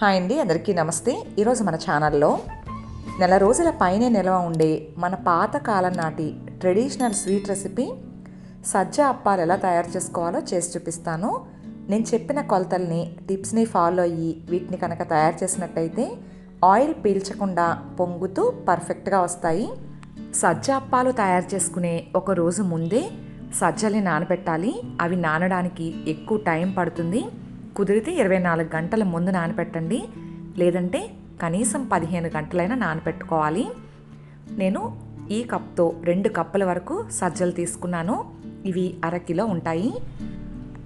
Hi అండి అందరికీ నమస్తే. ఈరోజు మన ఛానల్లో నెల రోజుల పైనే నిల్వ ఉండే మన పాతకాలం నాటి ట్రెడిషనల్ స్వీట్ రెసిపీ సజ్జ అప్పాలు ఎలా తయారు చేసుకోవాలో చేసి చూపిస్తాను. నేను చెప్పిన కొలతల్ని టిప్స్ని ఫాలో అయ్యి వీటిని కనుక తయారు చేసినట్టయితే ఆయిల్ పీల్చకుండా పొంగుతూ పర్ఫెక్ట్గా వస్తాయి. సజ్జ అప్పాలు తయారు చేసుకునే ఒక రోజు ముందే సజ్జల్ని నానబెట్టాలి. అవి నానడానికి ఎక్కువ టైం పడుతుంది. కుదిరితే ఇరవై నాలుగు గంటల ముందు నానపెట్టండి. లేదంటే కనీసం పదిహేను గంటలైనా నానబెట్టుకోవాలి నేను ఈ కప్తో రెండు కప్పుల వరకు సజ్జలు తీసుకున్నాను. ఇవి అరకిలో ఉంటాయి.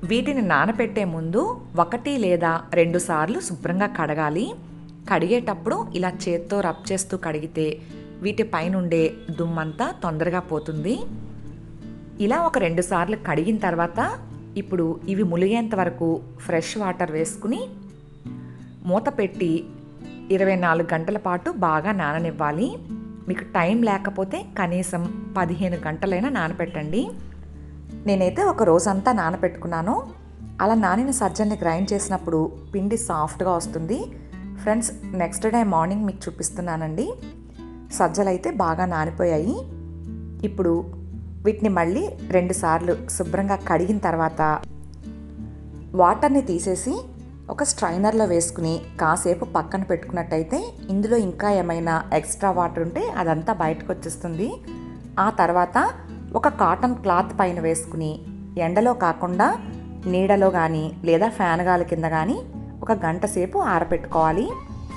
వీటిని నానబెట్టే ముందు ఒకటి లేదా రెండు సార్లు శుభ్రంగా కడగాలి. కడిగేటప్పుడు ఇలా చేత్తో రబ్ చేస్తూ కడిగితే వీటి పైనుండే దుమ్మంతా తొందరగా పోతుంది. ఇలా ఒక రెండు సార్లు కడిగిన తర్వాత ఇప్పుడు ఇవి ములిగేంత వరకు ఫ్రెష్ వాటర్ వేసుకుని మూత పెట్టి ఇరవై నాలుగు గంటల పాటు బాగా నాననివ్వాలి. మీకు టైం లేకపోతే కనీసం పదిహేను గంటలైనా నానపెట్టండి. నేనైతే ఒక రోజంతా నానపెట్టుకున్నాను. అలా నానిన సజ్జల్ని గ్రైండ్ చేసినప్పుడు పిండి సాఫ్ట్గా వస్తుంది. ఫ్రెండ్స్ నెక్స్ట్ డే మార్నింగ్ మీకు చూపిస్తున్నానండి. సజ్జలు అయితే బాగా నానిపోయాయి. ఇప్పుడు వీటిని మళ్ళీ రెండుసార్లు శుభ్రంగా కడిగిన తర్వాత వాటర్ని తీసేసి ఒక స్ట్రైనర్లో వేసుకుని కాసేపు పక్కన పెట్టుకున్నట్టయితే ఇందులో ఇంకా ఏమైనా ఎక్స్ట్రా వాటర్ ఉంటే అదంతా బయటకు వచ్చేస్తుంది. ఆ తర్వాత ఒక కాటన్ క్లాత్ పైన వేసుకుని ఎండలో కాకుండా నీడలో కానీ లేదా ఫ్యాన్ గాలి కింద కానీ ఒక గంట సేపు ఆరబెట్టుకోవాలి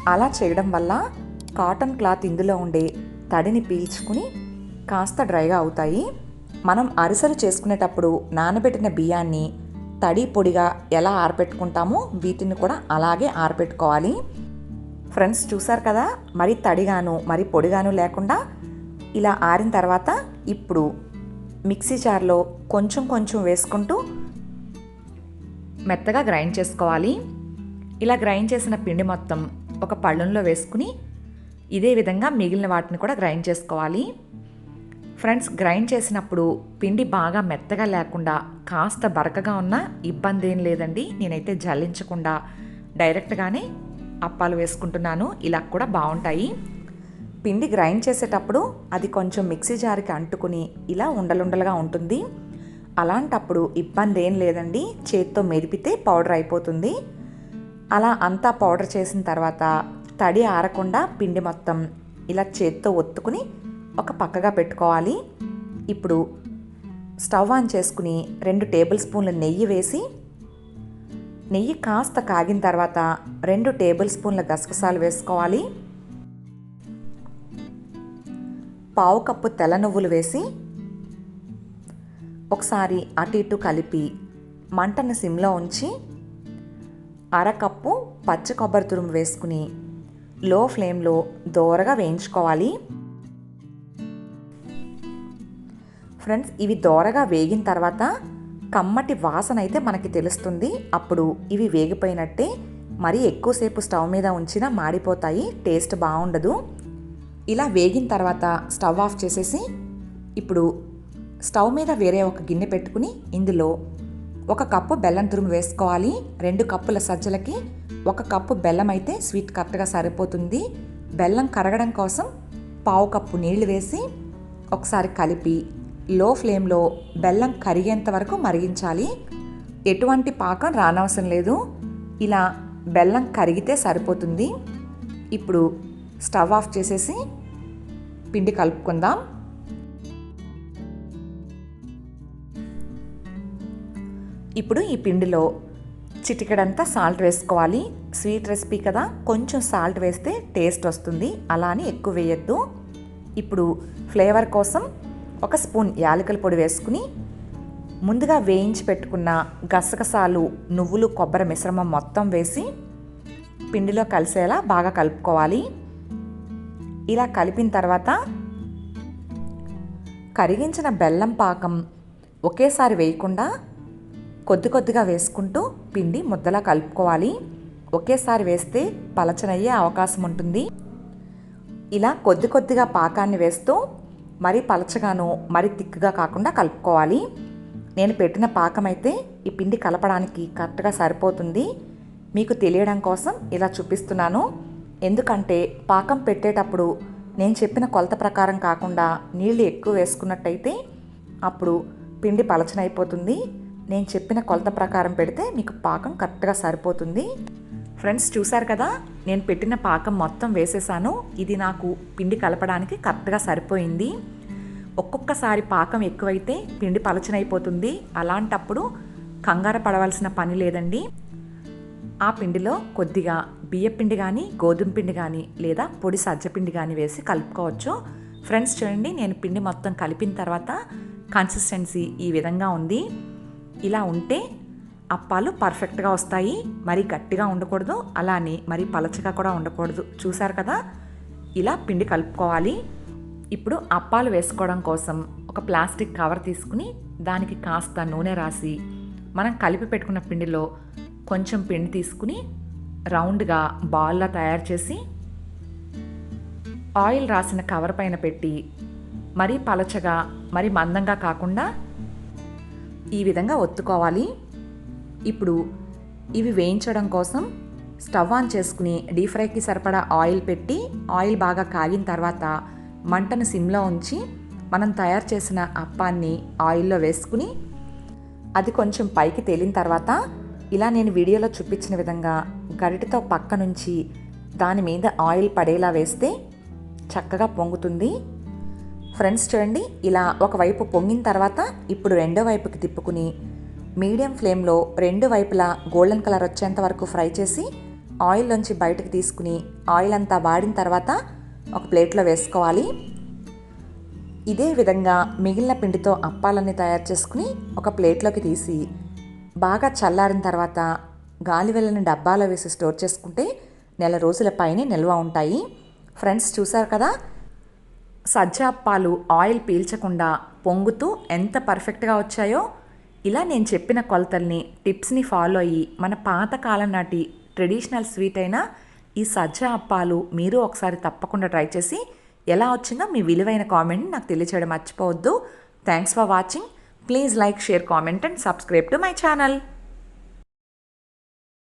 అలా చేయడం వల్ల కాటన్ క్లాత్ ఇందులో ఉండే తడిని పీల్చుకుని కాస్త డ్రైగా అవుతాయి. మనం అరిసెలు చేసుకునేటప్పుడు నానబెట్టిన బియ్యాన్ని తడి పొడిగా ఎలా ఆరపెట్టుకుంటామో వీటిని కూడా అలాగే ఆరపెట్టుకోవాలి. ఫ్రెండ్స్ చూసారు కదా? మరి తడిగాను మరి పొడిగాను లేకుండా ఇలా ఆరిన తర్వాత ఇప్పుడు మిక్సీ జార్లో కొంచెం కొంచెం వేసుకుంటూ మెత్తగా గ్రైండ్ చేసుకోవాలి. ఇలా గ్రైండ్ చేసిన పిండి మొత్తం ఒక పళ్ళంలో వేసుకుని ఇదే విధంగా మిగిలిన వాటిని కూడా గ్రైండ్ చేసుకోవాలి. ఫ్రెండ్స్ గ్రైండ్ చేసినప్పుడు పిండి బాగా మెత్తగా లేకుండా కాస్త బరకగా ఉన్నా ఇబ్బంది ఏం లేదండి. నేనైతే జల్లించకుండా డైరెక్ట్గానే అప్పాలు వేసుకుంటున్నాను. ఇలా కూడా బాగుంటాయి. పిండి గ్రైండ్ చేసేటప్పుడు అది కొంచెం మిక్సీ జార్కి అంటుకుని ఇలా ఉండలుండలుగా ఉంటుంది. అలాంటప్పుడు ఇబ్బంది ఏం లేదండి. చేత్తో మెదిపితే పౌడర్ అయిపోతుంది. అలా అంతా పౌడర్ చేసిన తర్వాత తడి ఆరకుండా పిండి మొత్తం ఇలా చేత్తో ఒత్తుకుని ఒక పక్కగా పెట్టుకోవాలి. ఇప్పుడు స్టవ్ ఆన్ చేసుకుని రెండు టేబుల్ స్పూన్ల నెయ్యి వేసి నెయ్యి కాస్త కాగిన తర్వాత రెండు టేబుల్ స్పూన్ల గసగసాలు వేసుకోవాలి. పావు కప్పు తెల్ల నువ్వులు వేసి ఒకసారి అటు ఇటు కలిపి మంటను సిమ్లో ఉంచి అరకప్పు పచ్చి కొబ్బరి తురుము వేసుకుని లో ఫ్లేమ్లో దోరగా వేయించుకోవాలి. ఫ్రెండ్స్ ఇవి దోరగా వేగిన తర్వాత కమ్మటి వాసన అయితే మనకి తెలుస్తుంది. అప్పుడు ఇవి వేగిపోయినట్టే మరీ ఎక్కువసేపు స్టవ్ మీద ఉంచినా మాడిపోతాయి టేస్ట్ బాగుండదు. ఇలా వేగిన తర్వాత స్టవ్ ఆఫ్ చేసేసి ఇప్పుడు స్టవ్ మీద వేరే ఒక గిన్నె పెట్టుకుని ఇందులో ఒక కప్పు బెల్లం తురుము వేసుకోవాలి. రెండు కప్పుల సజ్జలకి ఒక కప్పు బెల్లం అయితే స్వీట్ కరెక్ట్గా సరిపోతుంది. బెల్లం కరగడం కోసం పావు కప్పు నీళ్ళు వేసి ఒకసారి కలిపి లో ఫ్లేమ్లో బెల్లం కరిగేంత వరకు మరిగించాలి. ఎటువంటి పాకం రానవసరం లేదు. ఇలా బెల్లం కరిగితే సరిపోతుంది. ఇప్పుడు స్టవ్ ఆఫ్ చేసేసి పిండి కలుపుకుందాం. ఇప్పుడు ఈ పిండిలో చిటికెడంతా సాల్ట్ వేసుకోవాలి. స్వీట్ రెసిపీ కదా. కొంచెం సాల్ట్ వేస్తే టేస్ట్ వస్తుంది. అలా అని ఎక్కువ వేయద్దు. ఇప్పుడు ఫ్లేవర్ కోసం ఒక స్పూన్ యాలకుల పొడి వేసుకుని ముందుగా వేయించి పెట్టుకున్న గసగసాలు నువ్వులు కొబ్బరి మిశ్రమం మొత్తం వేసి పిండిలో కలిసేలా బాగా కలుపుకోవాలి. ఇలా కలిపిన తర్వాత కరిగించిన బెల్లం పాకం ఒకేసారి వేయకుండా కొద్ది కొద్దిగా వేసుకుంటూ పిండి ముద్దలా కలుపుకోవాలి. ఒకేసారి వేస్తే పలచనయ్యే అవకాశం ఉంటుంది. ఇలా కొద్ది కొద్దిగా పాకాన్ని వేస్తూ మరీ పలచగాను మరీ తిక్కుగా కాకుండా కలుపుకోవాలి. నేను పెట్టిన పాకం అయితే ఈ పిండి కలపడానికి కరెక్ట్గా సరిపోతుంది. మీకు తెలియడం కోసం ఇలా చూపిస్తున్నాను. ఎందుకంటే పాకం పెట్టేటప్పుడు నేను చెప్పిన కొలత ప్రకారం కాకుండా నీళ్ళు ఎక్కువ వేసుకున్నట్టయితే అప్పుడు పిండి పలచనైపోతుంది. నేను చెప్పిన కొలత ప్రకారం పెడితే మీకు పాకం కరెక్ట్గా సరిపోతుంది. ఫ్రెండ్స్ చూసారు కదా? నేను పెట్టిన పాకం మొత్తం వేసేసాను. ఇది నాకు పిండి కలపడానికి కరెక్ట్గా సరిపోయింది. ఒక్కొక్కసారి పాకం ఎక్కువైతే పిండి పలచనైపోతుంది. అలాంటప్పుడు కంగారు పడవలసిన పని లేదండి. ఆ పిండిలో కొద్దిగా బియ్యపిండి కానీ గోధుమ పిండి కానీ లేదా పొడి సజ్జపిండి కానీ వేసి కలుపుకోవచ్చు. ఫ్రెండ్స్ చూడండి నేను పిండి మొత్తం కలిపిన తర్వాత కన్సిస్టెన్సీ ఈ విధంగా ఉంది. ఇలా ఉంటే అప్పాలు పర్ఫెక్ట్గా వస్తాయి. మరి గట్టిగా ఉండకూడదు. అలానే మరి పలచగా కూడా ఉండకూడదు. చూసారు కదా? ఇలా పిండి కలుపుకోవాలి. ఇప్పుడు అప్పాలు వేసుకోవడం కోసం ఒక ప్లాస్టిక్ కవర్ తీసుకుని దానికి కాస్త నూనె రాసి మనం కలిపి పెట్టుకున్న పిండిలో కొంచెం పిండి తీసుకుని రౌండ్గా బాల్లా తయారు చేసి ఆయిల్ రాసిన కవర్ పైన పెట్టి మరీ పలచగా మరి మందంగా కాకుండా ఈ విధంగా ఒత్తుకోవాలి. ఇప్పుడు ఇవి వేయించడం కోసం స్టవ్ ఆన్ చేసుకుని డీప్ ఫ్రైకి సరిపడా ఆయిల్ పెట్టి ఆయిల్ బాగా కాగిన తర్వాత మంటను సిమ్లో ఉంచి మనం తయారు చేసిన అప్పాన్ని ఆయిల్లో వేసుకుని అది కొంచెం పైకి తేలిన తర్వాత ఇలా నేను వీడియోలో చూపించిన విధంగా గరిటతో పక్క నుంచి దాని మీద ఆయిల్ పడేలా వేస్తే చక్కగా పొంగుతుంది. ఫ్రెండ్స్ చూడండి ఇలా ఒకవైపు పొంగిన తర్వాత ఇప్పుడు రెండో వైపుకి తిప్పుకుని మీడియం ఫ్లేమ్లో రెండు వైపులా గోల్డెన్ కలర్ వచ్చేంత వరకు ఫ్రై చేసి ఆయిల్లోంచి బయటకు తీసుకుని ఆయిల్ అంతా వాడిన తర్వాత ఒక ప్లేట్లో వేసుకోవాలి. ఇదే విధంగా మిగిలిన పిండితో అప్పాలన్నీ తయారు చేసుకుని ఒక ప్లేట్లోకి తీసి బాగా చల్లారిన తర్వాత గాలి వెళ్ళని డబ్బాలో వేసి స్టోర్ చేసుకుంటే నెల రోజుల పైనే నిల్వ ఉంటాయి. ఫ్రెండ్స్ చూసారు కదా? సజ్జ అప్పాలు ఆయిల్ పీల్చకుండా పొంగుతూ ఎంత పర్ఫెక్ట్గా వచ్చాయో ఇలా నేను చెప్పిన కొలతల్ని టిప్స్ని ఫాలో అయ్యి మన పాతకాలం నాటి ట్రెడిషనల్ స్వీట్ అయిన ఈ సజ్జ అప్పాలు మీరు ఒకసారి తప్పకుండా ట్రై చేసి ఎలా వచ్చిందో మీ విలువైన కామెంట్ని నాకు తెలియచేయడం మర్చిపోవద్దు. Thanks for watching please like share comment and subscribe to my channel